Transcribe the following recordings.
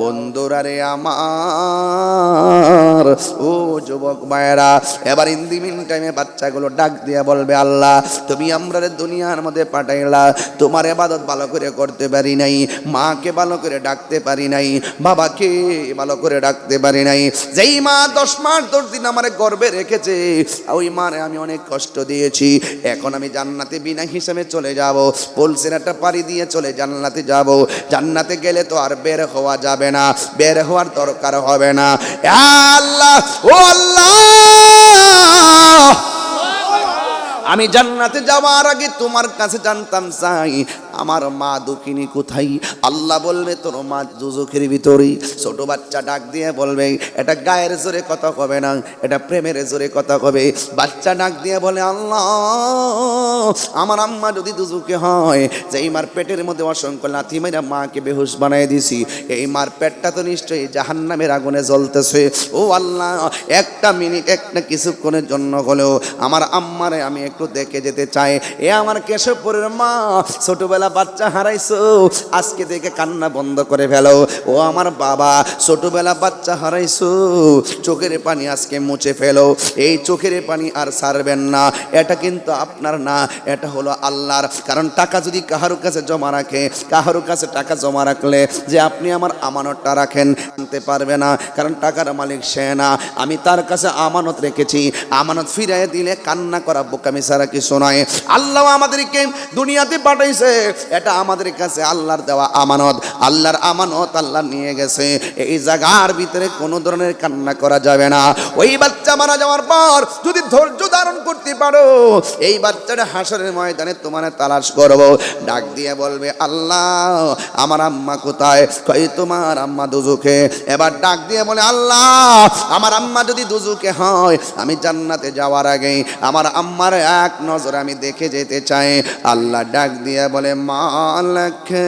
বন্ধুরা রে আমার। ও যুবক মায়েরা, এবার ইন মিন টাইমে বাচ্চাগুলো ডাক দিয়ে বলবে, আল্লাহ, তুমি আমরা দুনিয়ার মধ্যে পাঠাইলা। তোমার এবাদত ভালো করে করতে পারি নাই, মাকে ভালো করে ডাকতে পারি নাই, বাবাকে ভালো করে ডাকতে পারি নাই। যেই মা দশ মাস দশ দিন আমার গর্বে রেখেছে, ওই মারে আমি অনেক কষ্ট দিয়েছি। এখন আমি জান্নাতে বিনা হিসেবে চলে যাব। বলছেন, একটা পাড়ি দিয়ে চলে জান্নাতে যাব। জান্নাতে গেলে তো আর বের হওয়া যাবে না বের হওয়ার দরকার হবে না। আল্লাহ ও আল্লাহ! আমি জান্নাতে যাওয়ার আগে তোমার কাছে জানতাম চাই, আমার মা দুঃখিনী কোথায়? আল্লাহ বলবে, তোর মা দুজখের ভিতরেই। ছোট বাচ্চা ডাক দিয়ে বলবে, এটা গায়ের জোরে কথা কবে না? এটা প্রেমের জোরে কথা কবে? বাচ্চা ডাক দিয়ে বলে, আল্লাহ, আমার আম্মা যদি দুজুকে হয় যে এই মার পেটের মধ্যে অসংখ্য লাথি মেরা মাকে বেহুশ বানাই দিছি, এই মার পেটটা তো নিশ্চয়ই জাহান্নামের আগুনে জ্বলতেছে। ও আল্লাহ, একটা মিনিট, একটা কিছুক্ষণের জন্য হলেও আমার আম্মারে আমি একটু দেখে যেতে চাই এ আমার কেশবপুরের মা, ছোটবেলা বাচ্চা হারাইছো, আজকে থেকে কান্না বন্ধ করে ফেলো। ও আমার বাবা, ছোটবেলা বাচ্চা হারাইছো, চোখের পানি আজকে মুছে ফেলো। এই চোখের পানি আর ছাড়বেন না, এটা কিন্তু আপনার না, এটা হলো আল্লাহর। কারণ টাকা যদি কাহারো কাছে জমা রাখে কাহারো কাছে টাকা জমা রাখলে যে আপনি আমার আমানতটা রাখেন, আনতে পারবে না। কারণ টাকার মালিক সে না। আমি তার কাছে আমানত রেখেছি। আমানত ফিরাই দিলে কান্না করা বোকামি ছাড়া কিছু আল্লাহ আমাদেরকে দুনিয়াতে পাঠাইছে। এটা আমাদের কাছে আল্লাহর দেওয়া আমানত। আল্লাহর আমানত আল্লাহ নিয়ে গেছে। এই জায়গার ভিতরে কোনো ধরনের কান্না করা যাবে না। ওই বাচ্চা মারা যাওয়ার পর যদি ধৈর্য ধারণ করতে পারো, এই বাচ্চাটা হাসরের ময়দানে তোমার তালাশ করব। ডাক দিয়ে বলবে, আল্লাহ, আমার আম্মা কোথায়? কই তোমার আম্মা দুজুকে? এবার ডাক দিয়ে বলে, আল্লাহ, আমার আম্মা যদি দুজুকে হয়, আমি জান্নাতে যাওয়ার আগে আমার আম্মার এক নজর আমি দেখে যেতে চাই। আল্লাহ ডাক দিয়ে বলে, মালকে,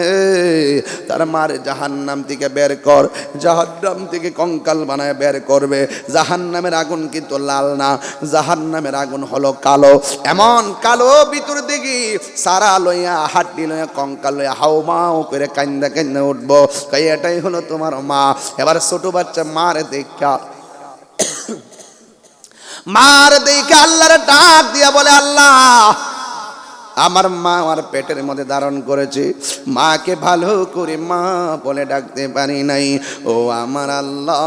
তার মার জাহান্নাম থেকে বের কর। জাহান্নাম থেকে কঙ্কাল বানায় বের করবে। জাহান্নামের আগুন কিন্তু লাল না। জাহান্নামের আগুন হলো কালো। এমন কালো ভিতর দিকে সারা লইয়া, হাড্ডি লইয়া, কঙ্কাল লইয়া হাও মাও করে কান্দা কান্দা উঠবো। এটাই হলো তোমার মা। এবার ছোট বাচ্চা মার দেখা। মার দেখে আল্লাহর ডাক দিয়া বলে আল্লাহ আমার মা আমার পেটের মধ্যে ধারণ করেছে। মাকে ভালো করে মা বলে ডাকতে পারি নাই। ও আমার আল্লাহ,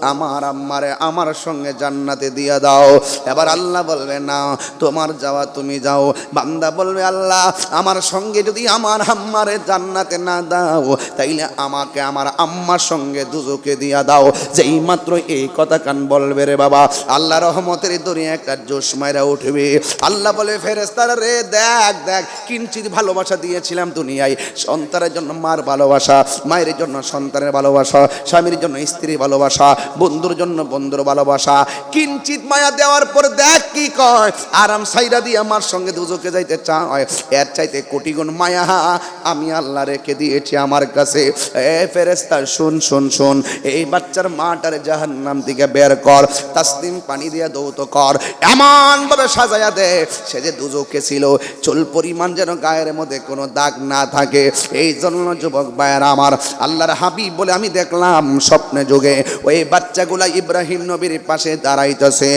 আমার আম্মারে আমার সঙ্গে জান্নাতে দিয়ে দাও। এবার আল্লাহ বলবে, না, তোমার যাওয়া তুমি যাও। বান্দা বলবে, আল্লাহ, আমার সঙ্গে যদি আমার আম্মারে জান্নাতে না দাও, তাইলে আমাকে আমার আম্মার সঙ্গে দুজোকে দিয়া দাও। যেই মাত্র এই কথা কান বলবে রে বাবা আল্লাহ রহমতের দরিয়া একটা জোশ মাইরা উঠবে। আল্লাহ বলে ফেরেস্তারা রে, দেখ দেখ, কিঞ্চিত ভালোবাসা দিয়েছিলাম দুনিয়ায়। সন্তানের জন্য মার ভালোবাসা, মায়ের জন্য সন্তানের ভালোবাসা, স্বামীর জন্য স্ত্রীর ভালোবাসা, বন্ধুর জন্য বন্ধুর ভালোবাসা। কিঞ্চিত মায়া দেওয়ার পর দেখ কি কয়, আরাম সাইরা দিয়ে আমার সঙ্গে দুজকে যাইতে চায়। এর চাইতে কোটি গুণ মায়া আমি আল্লাহ রেখে দিয়েছি আমার কাছে। এ ফেরেস্তা শুন শুন শুন, এই বাচ্চার মাটার জাহান্নাম থেকে বের কর তাসলিম পানি দিয়ে দৌত কর। এমন ভাবে সাজায়া দে। সে যে দুজকে ছিল, চুল পরিমাণ যেন গায়ের মধ্যে কোনো দাগ না থাকে। এই জন্য যুবক আমার আল্লাহর হাবিব বলে আমি দেখলাম, স্বপ্নে যুগে ওই বাচ্চাগুলা ইব্রাহিম নবীর পাশে দাঁড়াইতেছে।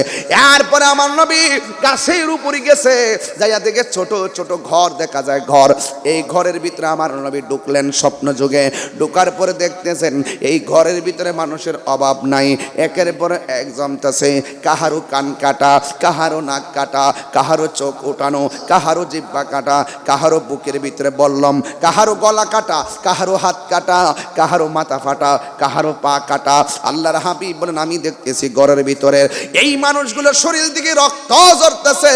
এরপরে আমার নবী গাছের উপরে গেছে, যাইয়া দেখে ছোট ছোট ঘর দেখা যায় ঘর। এই ঘরের ভিতরে আমার নবী ঢুকলেন স্বপ্ন যুগে। ঢুকার পরে দেখতেছেন, এই ঘরের ভিতরে মানুষের অভাব নাই। একের পরে এক জমতেছে, কাহারো কান কাটা, কাহারো নাক কাটা কাহারো চোখ উঠানো, কাহারো জিব্বা কাটা, কাহারো বুকের ভিতরে বললম, কাহারো গলা কাটা, কাহারো হাত কাটা, কাহারো মাথা ফাটা, কাহারো পা কাটা। আল্লাহর হাবিব বলেন, আমি দেখতেছি ঘরের ভিতরে এই মানুষগুলোর শরীর দিকে রক্ত ঝরতেছে,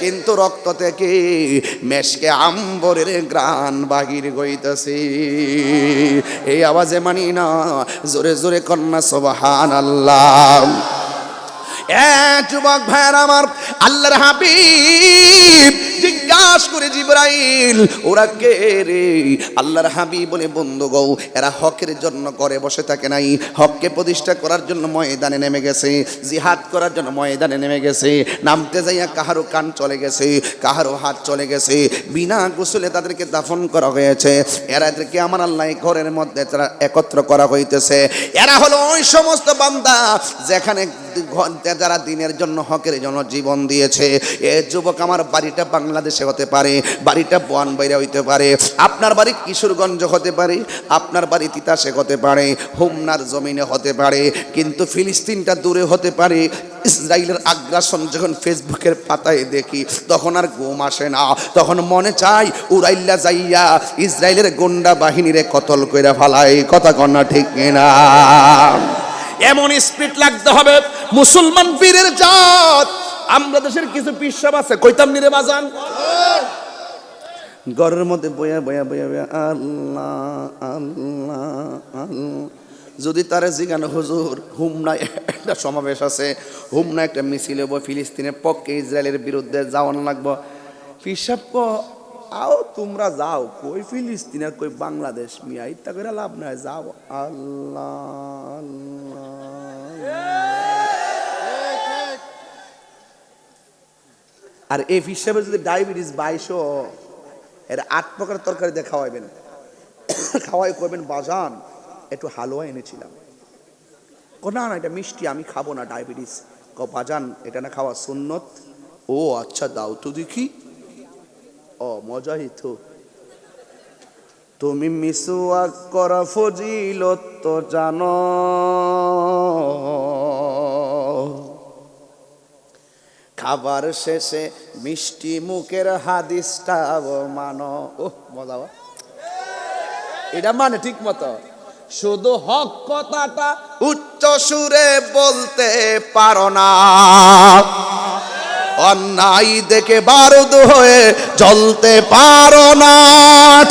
কিন্তু রক্ত থেকে মেশকে আম্বরের গ্রান বাহির হইতেছে। এই আওয়াজে মানি না জোরে জোরে কন্যা সবাহান আল্লাহ যুবক ভাইয়ের আমার, আল্লাহর হাবিব জিজ্ঞাসা করে জিব্রাইল, ওরা কে রে? আল্লাহর হাবিব বলে, বন্ধু গৌ, এরা হকের জন্য করে বসে থাকে নাই। হককে প্রতিষ্ঠা করার জন্য ময়দানে নেমে গেছে, জিহাদ করার জন্য ময়দানে নেমে গেছে, নামতে যাইয়া কাহারও কান চলে গেছে কাহারও হাত চলে গেছে। বিনা গোসলে তাদেরকে দাফন করা হয়েছে। এরা এদেরকে আমার আল্লাহ ঘরের মধ্যে তারা একত্র করা হইতেছে। এরা হলো ওই সমস্ত বান্দা যেখানে যারা দিনের জন্য হকের জন্য জীবন দিয়েছে, এ যুবক আমার বাড়িটা বাংলাদেশে হতে পারে, বাড়িটা বাইরে হইতে পারে, আপনার বাড়ি কিশোরগঞ্জ হতে পারে, আপনার বাড়ি তিতাসে হতে পারে, হোমনার জমিনে হতে পারে, কিন্তু ফিলিস্তিনটা দূরে হতে পারে, ইসরায়েলের আগ্রাসন যখন ফেসবুকের পাতায় দেখি, তখন আর ঘুম আসে না, তখন মনে চাই উড়াইল্লা যাইয়া ইসরায়েলের গুন্ডা বাহিনীরে কতল কইরা ফালাই, কথা কন্যা ঠিক না এমন স্পিড লাগতে হবে মুসলমান পীরের জাত। আমরা দেশের কিছু পিসাব আছে, কইতাম নিরে বাজান? ঘরের মধ্যে বয়া বয়া বয়া বয়া আল্লাহ আল্লাহ আল্লাহ। যদি তারে জিগানো, হুজুর হুমনা একটা সমাবেশ আছে হুমনা একটা মিছিল হব ফিলিস্তিনের পক্ষে ইসরায়েলের বিরুদ্ধে যাওয়ান লাগবো। পিসাব ক, আও, তোমরা যাও, কই ফিলিস্তিন, কই বাংলাদেশ, মিয়া ইত্যা করে লাভ নাই, যাও, আল্লাহ আল্লাহ। আর এই হিসাবে যদি ডায়াবেটিস বাইশও এর আট প্রকার তরকারি দিয়ে খাওয়াইবেন। খাওয়াই করবেন বাজান। একটু হালুয়া এনেছিলাম। ও না না, এটা মিষ্টি, আমি খাব না ডায়াবেটিস। ক বাজান, এটা না খাওয়া সুন্নত? ও আচ্ছা দাও তো দেখি। ও, মজাই তো। তুমি মিসুয়াক করা ফজিলত তো জানো। খাবার শেষে মিষ্টি মুখের হাদিসটা মানো। ও মজা এটা মানে ঠিক মতো। শুধু হক কথাটা উচ্চ সুরে বলতে পারো না। অন্যায় দেখে বারুদ হয়ে জ্বলতে পারো না।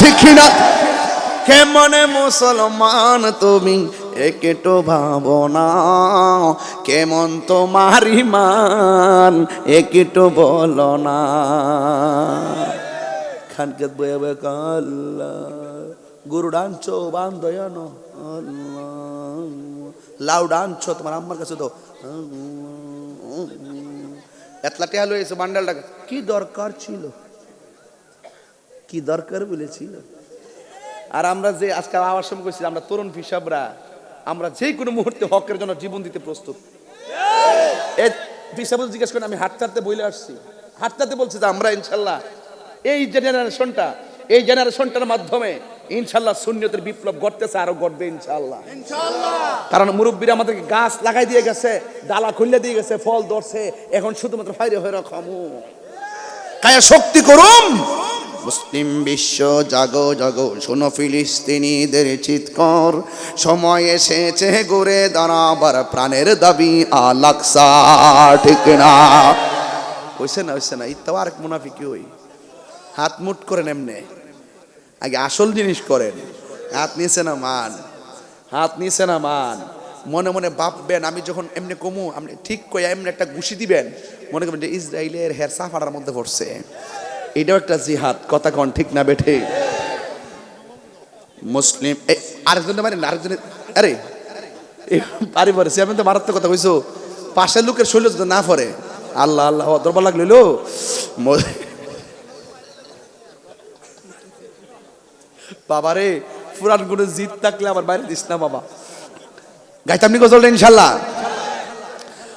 ঠিক না কেমনে মুসলমান তুমি একটু ভাবনা, কেমন তোমার ইমান? একটু বলো না খানকে বয়ে বয়ে গরু ডানছো বান দয়ানো লাউ ডানছো তোমার আম্মার কাছে তো এতলা টেহা লয়েছে বান্ডালটা কি দরকার ছিল? কি দরকার বলেছিল? আর আমরা যে আজকে আওয়াজ সময় করছি, আমরা তরুণ হিসাবরা আমরা যে কোনো মুহূর্তে হকের জন্য জীবন দিতে প্রস্তুত। জিজ্ঞেস করেন আমি হাঁটতে বইলে আসছি। হাঁটতে বলছি যে আমরা ইনশাল্লাহ এই জেনারেশনটা এই জেনারেশনটার মাধ্যমে ইনশাল্লাহ শূন্যতের বিপ্লব ঘটতেছে আরও ঘটবে ইনশাল্লাহ। কারণ মুরব্বীরা আমাদেরকে গাছ লাগাই দিয়ে গেছে ডালা খুললে দিয়ে গেছে ফল ধরছে এখন শুধুমাত্র ফাইরে হয়ে রাখামু কায়া শক্তি করুন মুসলিম বিশ্ব, জাগো জাগো, শোনো ফিলিস্তিনিদের চিৎকর। সময় এসেছে ঘুরে দাঁড়াবার, প্রাণের দাবি আলাকসা ঠিক না? হইছে না হইছে না ইত্তাও আরেক মুনাফিকি হই। হাত মুট করেন এমনে। আগে আসল জিনিস করেন। হাত নিচে না মান হাত নিচে না মান মনে মনে ভাববেন, আমি যখন এমনি কমু, আপনি ঠিক করে এমনি একটা ঘুষি দিবেন, মনে করবেন যে ইসরায়েলের হের সাফারার মধ্যে পড়ছে। এটাও একটা জিহাদ, কথা কন, ঠিক না বেঠে? মুসলিম আরেকজন মানে আরেকজন, আরে পারি পরে, সে আমি তো মারাত্মক কথা কইছো। পাশের লোকের শৈল যদি না পড়ে। আল্লাহ আল্লাহ দরবার লাগল বাবা রে পুরান কোনো জিত থাকলে আমার বাইরে দিস না, বাবা। গাইতাম নি গজলটা ইনশাল্লাহ।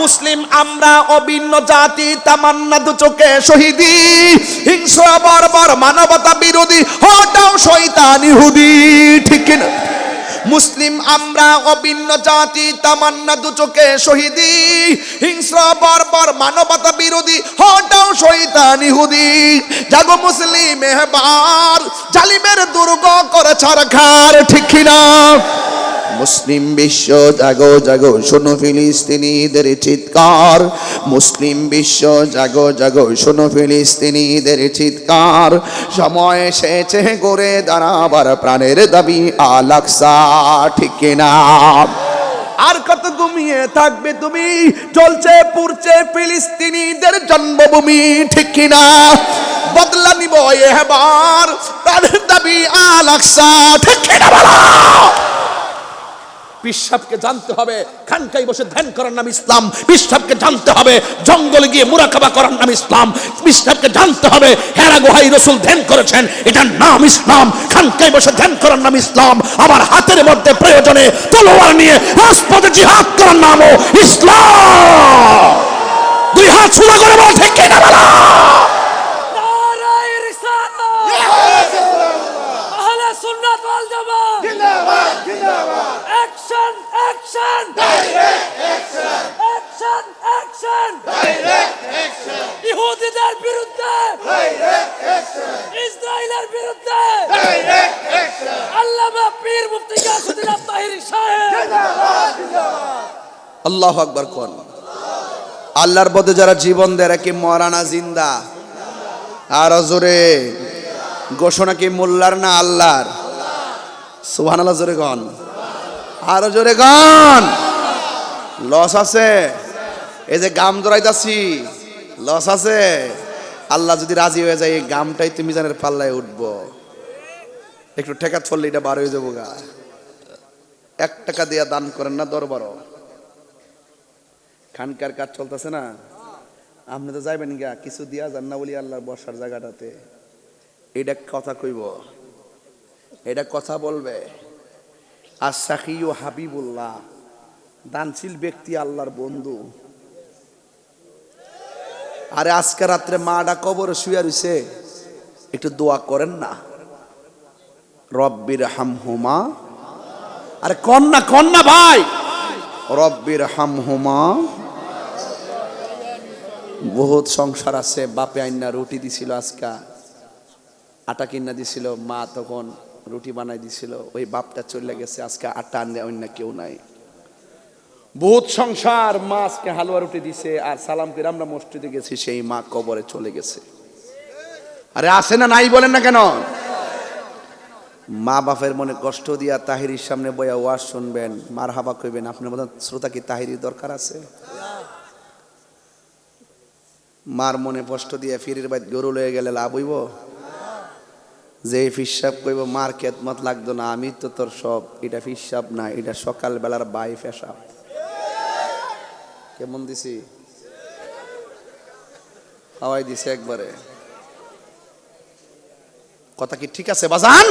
মুসলিম আমরা অভিন্ন জাতি, তামান্না দু চোখে শহীদি। হিংস্র, বর্বর, মানবতা বিরোধী হটাও শয়তান ইহুদি, ঠিক কিনা? মুসলিম আমরা অভিন্ন জাতি, তামান্না দু চোখে শহীদি। হিংস্র, বর্বর, মানবতা বিরোধী হটাও শয়তান ইহুদি। জাগো মুসলিম এবার জালিমের দুর্গ করে ছাড়খার ঠিক কিনা? মুসলিম বিশ্ব জাগো জাগো, শোনো ফিলিস্তিনিদের চিৎকার। মুসলিম বিশ্ব জাগো জাগো, শোনো ফিলিস্তিনিদের চিৎকার। সময় এসেছে করে দাঁড়াবার, প্রাণের দাবি আলাকসা ঠিক না আর কত ঘুমিয়ে থাকবে তুমি? চলছে পুরছে ফিলিস্তিনিদের জন্মভূমি, ঠিক কিনা? বদলা নিব এবার তাদের দাবি আলাকসা ঠিক কিনা বলো? পিসাবকে জানতে হবে খানকাই বসে ধ্যান করার নাম ইসলাম। পিসাবকে জানতে হবে, জঙ্গলে গিয়ে মুরাকাবা করার নাম ইসলাম। পিসাবকে জানতে হবে, হেরা গোহাই রসুল ধ্যান করেছেন, এটার নাম ইসলাম। খানকাই বসে ধ্যান করার নাম ইসলাম। আমার হাতের মধ্যে প্রয়োজনে তলোয়ার নিয়ে রাজপথে জিহাদ করার নামও ইসলাম। দুই হাত সুদা করে বল ঠিক আল্লাহ আকবার কোন? আল্লাহর পথে যারা জীবন দেয়, এরা কি মরানা জিন্দা? আর জোরে। ঘোষণা কি মোল্লার না আল্লাহর? সুবহান আল্লাহ জোরে গন আরও জোরে গন লস আছে। এই যে গাম জড়াইতাছি লস আছে। আল্লাহ যদি রাজি হয়ে যায়, এই গামটাই তুমি জানের পাল্লায় উঠবো। একটু ঠেকাত ফললে এটা বার হয়ে যাব গা। এক টাকা দিয়া দান করেন না দরবারও। খানকার কাজ চলতেছে না। আপনি তো যাইবেন গা কিছু দিয়া যান না বলি আল্লাহর বসার জায়গাটাতে। এটা কথা কইব। এটা কথা বলবে। আর সাকিও হাবিবুল্লাহ, দানশীল ব্যক্তি আল্লাহর বন্ধু। আরে আজকে রাত্রে মাডা কবরে শুয়ে রইছে। একটু দোয়া করেন না। রব্বির হামহুমা আরে কন্যা কন্যা ভাই! রব্বির হামহুমা বহুত সংসার আছে, বাপে আইনা রুটি দিছিল আজকা। আটা কিনা দিছিল, মা তখন রুটি বানাই দিছিল, ওই বাপটা চলে গেছে, আজকে আটা আনলে অন্য কেউ নাই। বহুত সংসার, মা আজকে হালুয়া রুটি দিছে, আর সালাম করে আমরা মসজিদে গেছি, সেই মা কবরে চলে গেছে। আরে আসে না নাই বলেন না কেন? মা বাপের মনে কষ্ট দিয়া তাহিরির সামনে বইয়া ওয়াজ শুনবেন মার হাবা কইবেন, আপনার মতন শ্রোতা কি তাহিরির দরকার আছে? মার মনে কষ্ট দিয়ে ফিরির বাইত গরু লয়ে গেলে লাভ হইব? যে ফিসাব কইব, মার কেতমত লাগতো না, আমি তো তোর সব, এটা ফিসাব না, এটা সকাল বেলার বাই ফেসাব কেমন দিছি? হাওয়াই দিছে একবারে। কথা কি ঠিক আছে, বাজান?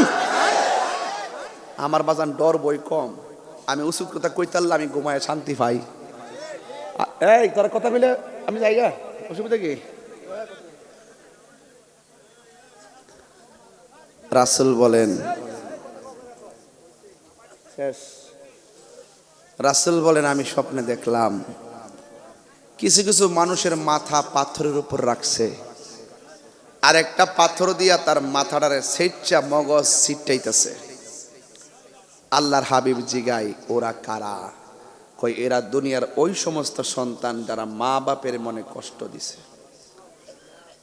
আমার বাজান ডর, বই কম। আমি উচিত কথা কইতাল্লা, আমি ঘুমায় শান্তি পাই। এই, তোর কথা বলে আমি যাইগা অসুবিধা কি? রাসুল বলেন রাসুল বলেন আমি স্বপ্নে দেখলাম কিছু কিছু মানুষের মাথা পাথরের উপর রাখছে। আর একটা পাথর দিয়া তার মাথাটারে সেটচা মগজ ছিটাইতেছে আল্লাহর হাবিব জিগাই ওরা কারা? কই এরা দুনিয়ার ওই সমস্ত সন্তান যারা মা বাপের মনে কষ্ট দিছে।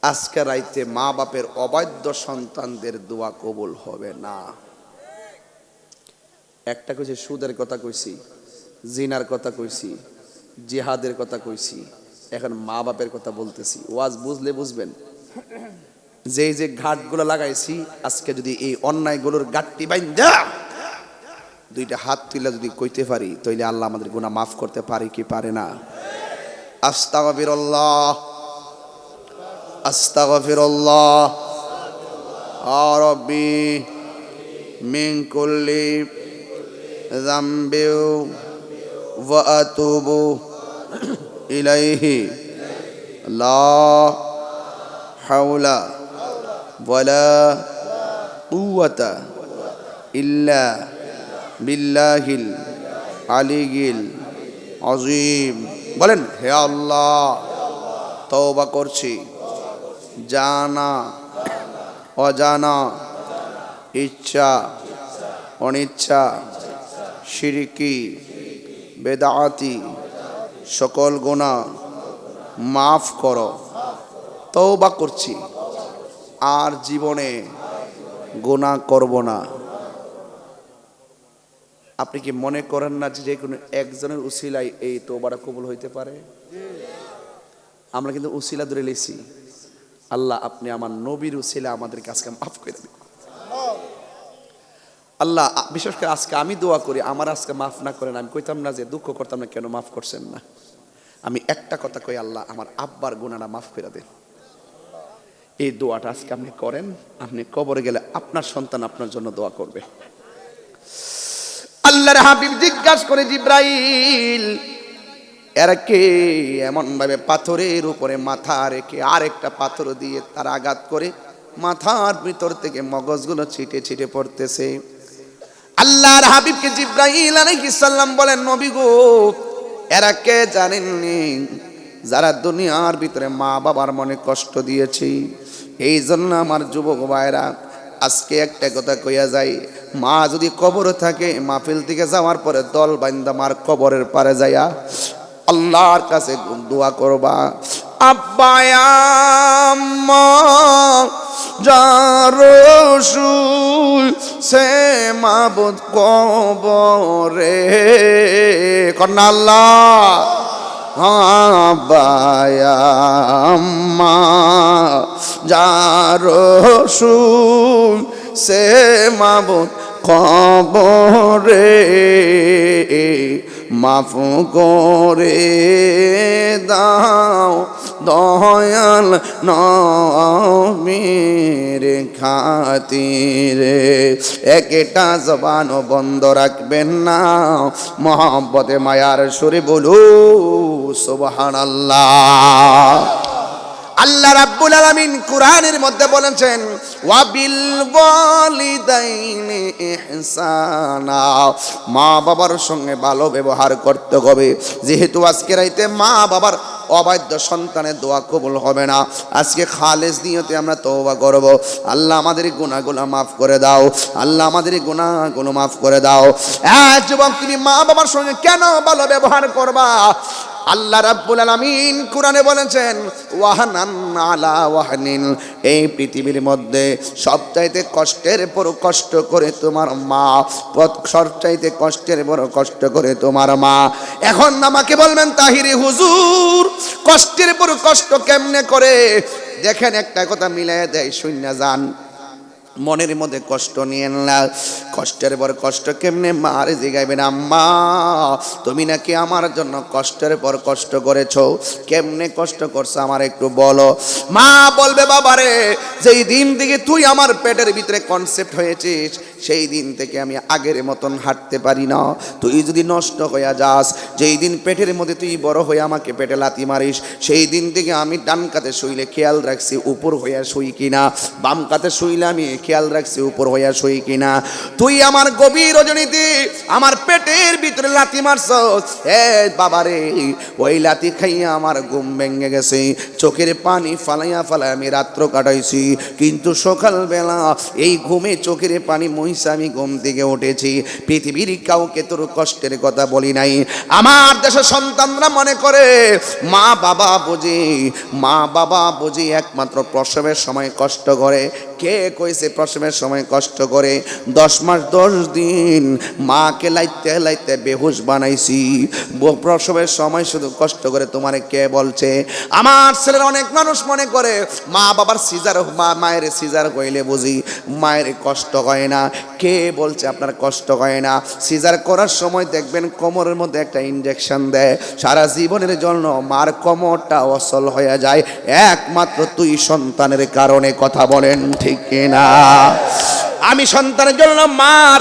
আজকে রাইতে মা বাপের অবাধ্য সন্তানদের দোয়া কবুল হবে না। একটা কইছে, সুদের কথা কইছি, জিনার কথা কইছি, জিহাদের কথা কইছি, এখন মা বাপের কথা বলতেছি। ওয়াজ বুঝলে বুঝবেন। যে যে ঘাটগুলো লাগাইছি, আজকে যদি এই অন্যায়গুলোর গাঠটি বাইন্দা দুইটা হাত তুলে যদি কইতে পারি, তাইলে আল্লাহ আমাদের গুনাহ মাফ করতে পারে কি পারে না? আস্তাগফিরুল্লাহ। আস্তাগফিরুল্লাহ। আ রব্বি মিন কুল্লি যামবি ওয়া আতুবু ইলাইহি। লা হাওলা ওয়ালা কুওয়াতা ইল্লা বিল্লাহিল আলিগিল আজিম বলেন, হে আল্লাহ, তওবা করছি। জানা, অজানা, ইচ্ছা, অনিচ্ছা শিরিকি বেদাতি সকল গোনা মাফ করো। তওবা করছি। আর জীবনে গোনা করব না। আপনি কি মনে করেন না যে কোনো একজনের উসিলায় এই তোবাটা কবুল হইতে পারে? আমরা কিন্তু উসিলা ধরে লেছি। আল্লাহ, আপনি আমার নবীর উসিলা আমাদের কাজকে মাফ করে দিন আল্লাহ, বিশেষ করে আজকে আমি দোয়া করি, আমার আজকে মাফ না করেন, আমি কইতাম না যে দুঃখ করতাম না, কেন মাফ করছেন না? আমি একটা কথা কই, আল্লাহ, আমার আব্বার গুণাটা মাফ করে দেন। এই দোয়াটা আজকে আপনি করেন, আপনি কবরে গেলে আপনার সন্তান আপনার জন্য দোয়া করবে। আল্লাহর হাবিব জিজ্ঞাসা করে জিব্রাইল, এরা কে? এমন ভাবে পাথরের উপরে মাথা রেখে আরেকটা পাথর দিয়ে তার আঘাত করে মাথার ভিতর থেকে মগজগুলো ছিটে ছিটে পড়তেছে। আল্লাহর হাবিবকে জিব্রাইল আলাইহিস সালাম বলেন নবী গো, এরা কে জানেননি? যারা দুনিয়ার ভিতরে মা বাবার মনে কষ্ট দিয়েছে। এই জন্য আমার যুবক ভাইরা, আজকে একটা কথা কইয়া যাই মা যদি কবর থাকে, মাহফিল থেকে যাওয়ার পরে দল বাইন্দা মার কবরের পারে যাইয়া আল্লাহর কাছে দোয়া করবা। আব্বায়াম্মা যারসু সে মাবুদ কবরে। কন্যা আল্লাহ। আব্বায়াম্মা যারসু সে মাবুদ কবরে মাফ করে দাও দয়াল নবীর খাতিরে। একটা জবানও বন্ধ রাখবেন না। মোহাম্মতে মায়ার সুরে বলু সুবহানাল্লাহ। আল্লাহ রাব্বুল আলামিন কোরআনের মধ্যে বলেছেন ওয়া ওয়াবিল ওয়ালিদাইনি ইহসানা। মা বাবার সঙ্গে ভালো ব্যবহার করতে হবে। যেহেতু আজকে রাইতে মা বাবার অবাধ্য সন্তানের দোয়া কবুল হবে না, আজকে খালেজ নিয়তে আমরা তওবা করব। আল্লাহ আমাদের গুনাহগুলো মাফ করে দাও। আল্লাহ আমাদের গুনাহগুলো মাফ করে দাও। যুবক, তুমি মা বাবার সঙ্গে কেন ভালো ব্যবহার করবা? আল্লাহ রাব্বুল আলামিন কোরআনে বলেছেন ওয়াহানান আলা ওয়াহানিন এই পৃথিবীর মধ্যে সবচাইতে কষ্টের পর কষ্ট করে তোমার মা সবচাইতে কষ্টের বড় কষ্ট করে তোমার মা। এখন আমাকে বলবেন, তাহিরি হুজুর, কষ্টের পর কষ্ট কেমনে করে? দেখেন একটা কথা মিলাই দেয় শূন্য যান। মনের মধ্যে কষ্ট নিয়ে না। কষ্টের পর কষ্ট কেমনে মারে জিগাইবেন আম্মা? তুমি নাকি আমার জন্য কষ্টের পর কষ্ট করেছ। কেমনে কষ্ট করছ আমার একটু বলো। মা বলবে, বাবারে, যেই দিন থেকে তুই আমার পেটের ভিতরে কনসেপ্ট হয়েছিস সেই দিন থেকে আমি আগের মতন হাঁটতে পারি না। তুই যদি নষ্ট হইয়া যাস, যেই দিন পেটের মধ্যে তুই বড় হয়ে আমাকে পেটে লাতি মারিস, সেই দিন থেকে আমি ডান কাতে শুইলে খেয়াল রাখছি উপর হইয়া শুই কিনা। বাম কাতে শুইলে আমি খেয়াল রাখছি উপর হইয়া শুই কিনা। তুই আমার গভীর রজনীতি আমার পেটের ভিতরে লাতি মারছ? এ বাবারে, ওই লাতি খাইয়া আমার ঘুম ভেঙে গেছে। চোখের পানি ফালাইয়া ফালাই আমি রাত্র কাটাইছি। কিন্তু সকালবেলা এই ঘুমে চোখের পানি মহিষা আমি ঘুম থেকে উঠেছি। পৃথিবীর কাউকে তোর কষ্টের কথা বলি নাই। আমার দেশের সন্তানরা মনে করে মা বাবা বুঝি মা বাবা বুঝি একমাত্র প্রসবের সময় কষ্ট করে। কে কইছে প্রসবের সময় কষ্ট করে? দশ মাস, দশ দিন মাকে লাইতে লাইতে বেহুশ বানাইছি। প্রসবের সময় শুধু কষ্ট করে তোমারে কে বলছে? আমার ছেলের অনেক মানুষ মনে করে, মা বাবার সিজার, মা মায়ের সিজার কইলে বুঝি মায়ের কষ্ট হয় না। কে বলছে আপনার কষ্ট হয় না? সিজার করার সময় দেখবেন কোমরের মধ্যে একটা ইঞ্জেকশন দেয়। সারা জীবনের জন্য মার কোমরটা অসল হয়ে যায়। একমাত্র তুই সন্তানের কারণে কথা বলেন, ঠিক না আমি সন্তানের জন্য মার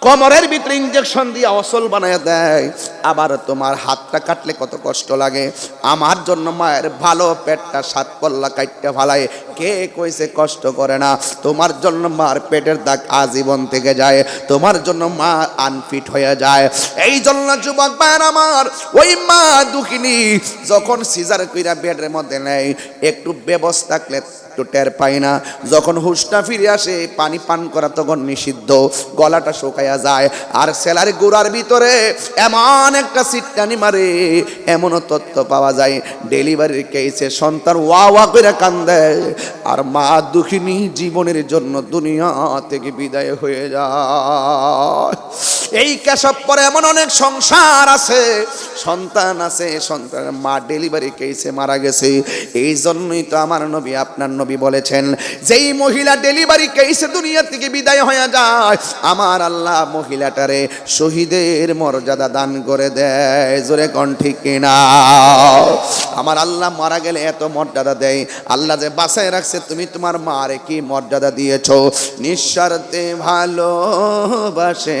কোমরের ভিতরে ইঞ্জেকশন দিয়ে অসল বানায় দেয়। আবার তোমার হাতটা কাটলে কত কষ্ট লাগে। আমার জন্য মায়ের ভালো পেটটা সাত পল্লা কাটতে ফালায়। কে কইছে কষ্ট করে না? তোমার জন্য মার পেটের দাগ আজীবন থেকে যায়। তোমার জন্য মা আনফিট হয়ে যায়। এই জন্য যুবক ভাইয়ের আমার, ওই মা দুঃখিনী, যখন সিজার কইরা বেডের মধ্যে নেয়, একটু ব্যবস্থা একটু টের পাই না। যখন হুশটা ফিরে আসে, পানি পান করা তখন নিষিদ্ধ। গলাটা শুকাইয়া যায়। আর সেলার গোড়ার ভিতরে এমন একটা সিটকানি মারে, এমনও তত্ত্ব পাওয়া যায়। ডেলিভারির কেসে সন্তান ওয়া ওয়া করে কান্দে। আর মা দুঃখিনী জীবনের জন্য দুনিয়া থেকে বিদায় হয়ে যায়। এই কেশব পরে এমন অনেক সংসার আছে। সন্তান আছে সন্তানের মা ডেলিভারি কেসে মারা গেছে। এই জন্যই তো আমার নবী আপনার নবী বলেছেন, যেই মহিলা ডেলিভারি কেসে দুনিয়া থেকে বিদায় হয়ে যায়, আমার আল্লাহ মহিলাটারে শহীদের মর্যাদা দান করে দেয়। জোরে কন ঠিক কিনা? আমার আল্লাহ মারা গেলে এত মর্যাদা দেয়। আল্লাহ যে বাসায় রাখছে, তুমি তোমার মারে কি মর্যাদা দিয়েছ? নিঃস্বার্থে ভালোবাসে।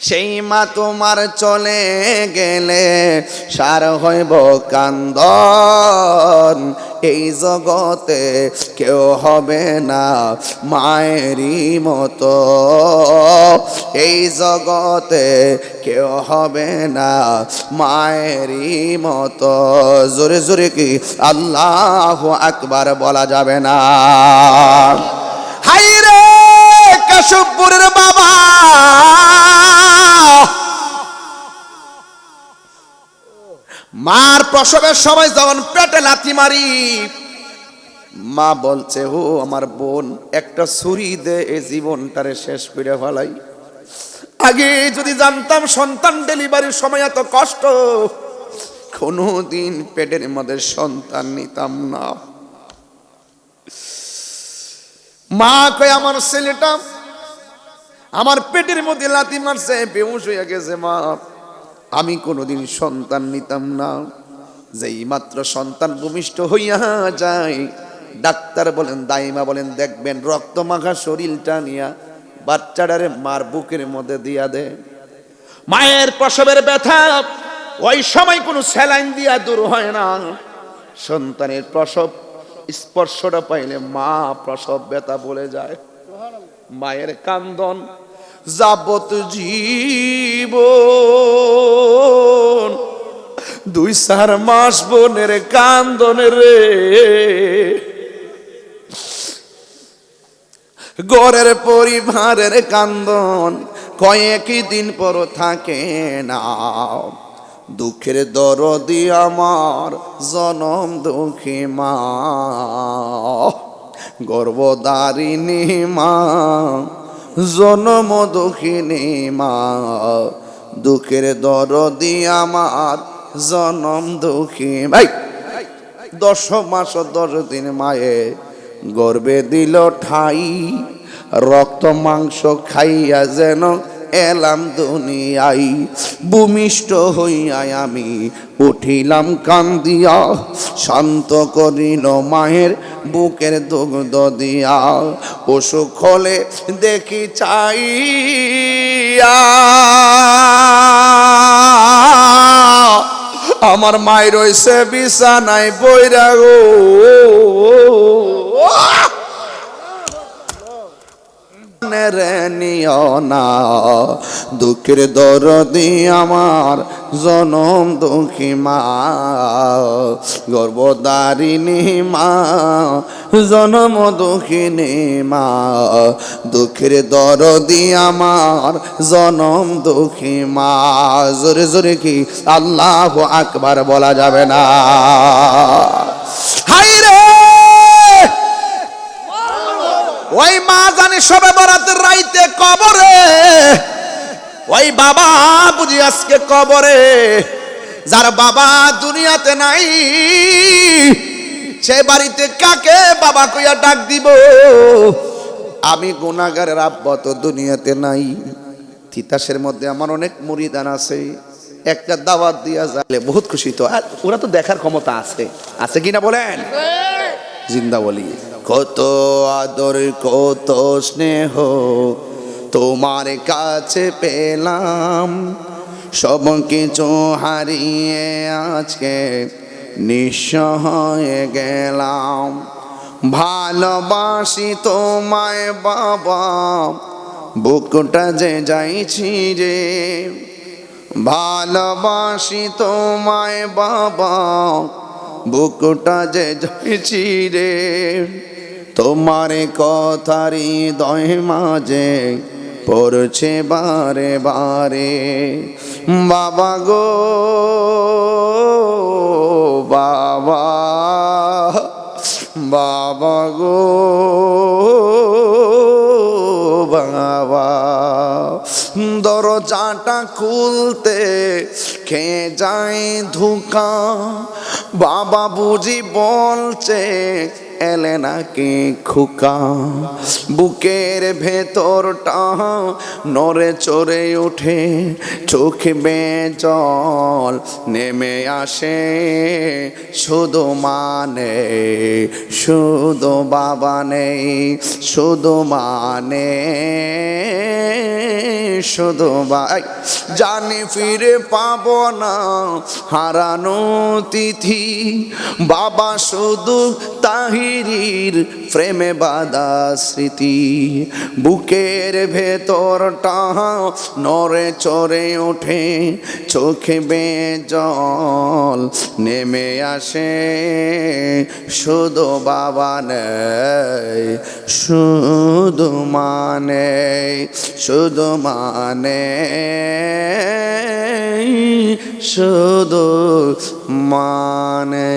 সেই মা তোমার চলে গেলে সার হইব কান্দন। এই জগতে কেউ হবে না মায়েরই মতো। এই জগতে কেউ হবে না মায়েরই মতো। জোরে জোরে কি আল্লাহ আকবার বলা যাবে না? হাই রে কাশবপুরের বাবা মার প্রসবের সময় যখন পেটে লাথি মারি, মা বলছে ও আমার বোন, একটা ছুরি দে এই জীবনটারে শেষ করে ফেলাই। আগে যদি জানতাম সন্তান ডেলিভারির সময় এত কষ্ট, কোনোদিন পেটের মধ্যে সন্তান নিতাম না। মা কয়, আমার ছেলেটা, আমার পেটের মধ্যে লাথি মারছে, বেহুশ হয়ে গেছে মা। আমি কোনোদিন সন্তান নিতাম না। যেই মাত্র সন্তান ভূমিষ্ঠ হইয়া যায়, ডাক্তার বলেন, দাইমা বলেন, দেখবেন রক্ত মাখা শরীরটা নিয়া বাচ্চাটারে মার বুকের মধ্যে দিয়া দে। মায়ের প্রসবের ব্যথা, ওই সময় কোনো স্যালাইন দিয়া দূর হয় না। সন্তানের প্রসব, স্পর্শটা পাইলে মা প্রসব ব্যথা বলে যায়। মায়ের কান্দন যাবত জীব দুই চার মাস বোনের কান্দন রে। গড়ের পরিবারের কান্দন কয়েক দিন পর থাকে না। দুঃখের দরদি আমার জনম দুঃখী মা। গর্বদারিণী মা। জনম দুঃখিনী মা, দুঃখের দরদি আমার জনম দুঃখী ভাই, দশ মাস দশ দিন মায়ে গর্বে দিল ঠাই, রক্ত মাংস খাইয়া যেন এলাম দুনিয়াই ভূমিষ্ঠ হইয়াই আমি উঠিলাম কান্দিয়া, শান্ত করিল মায়ের বুকের দুগ্ধ দিয়া অসুখ হলে দেখি চাইয়া। আমার মায়ের রয়েছে বিছানায় বইরা গো রে নিও না। দুঃখের দরদি আমার, জনম দুঃখী মা। গর্বদারিণী মা, জনম দুঃখিনী মা। দুঃখের দরদি আমার, জনম দুঃখী মা। জোরে জোরে কি আল্লাহ আকবার বলা যাবে না। হাই রে ওই মা জানে সবে বরাতের রাইতে কবরে। ওই বাবা বুঝি আজকে কবরে। যার বাবা দুনিয়াতে নাই, সে বাড়িতে কাকে বাবা কইয়া ডাক দিব? আমি গুণাগারের আব্বা তো দুনিয়াতে নাই। তিতাসের মধ্যে আমার অনেক মুড়িদান আছে। একটা দাওয়াত দিয়া যাইলে বহুত খুশি তো। আর ওরা তো দেখার ক্ষমতা আছে। আছে কিনা বলেন? জিন্দা বলি কত আদর, কত স্নেহ তোমার কাছে পেলাম। সব কিছু হারিয়ে আজকে নিঃস্ব গেলাম। ভালোবাসি তোমায় বাবা, বুকটা যে যাইছি রে। ভালোবাসি তোমায় বাবা বুকটা যে যাইছি রে, তোমার কথারি দয় মাঝে পড়ছে বারে বারে। বাবা গো, বাবা বাবা গো, বাবা। দরজাটা খুলতে খেয়ে যায় ধোকা। বাবা বুঝি বলছে, এলে নাকি খুকা? বুকের ভেতরটা নরে চড়ে ওঠে, চোখে বেজল, নেমে আসে শুধু মানে শুধু বাবা নেই, শুধু মানে শুধু ভাই জানি ফিরে পাব না হারানো তিথি। বাবা শুধু তাহিরির প্রেমে বাদা স্মৃতি বুকের ভেতরটা নড়ে চড়ে ওঠে চোখে বেজল নেমে আসে শুধু বাবা নেই শুধু মানে শুধু মানে শুধু মানে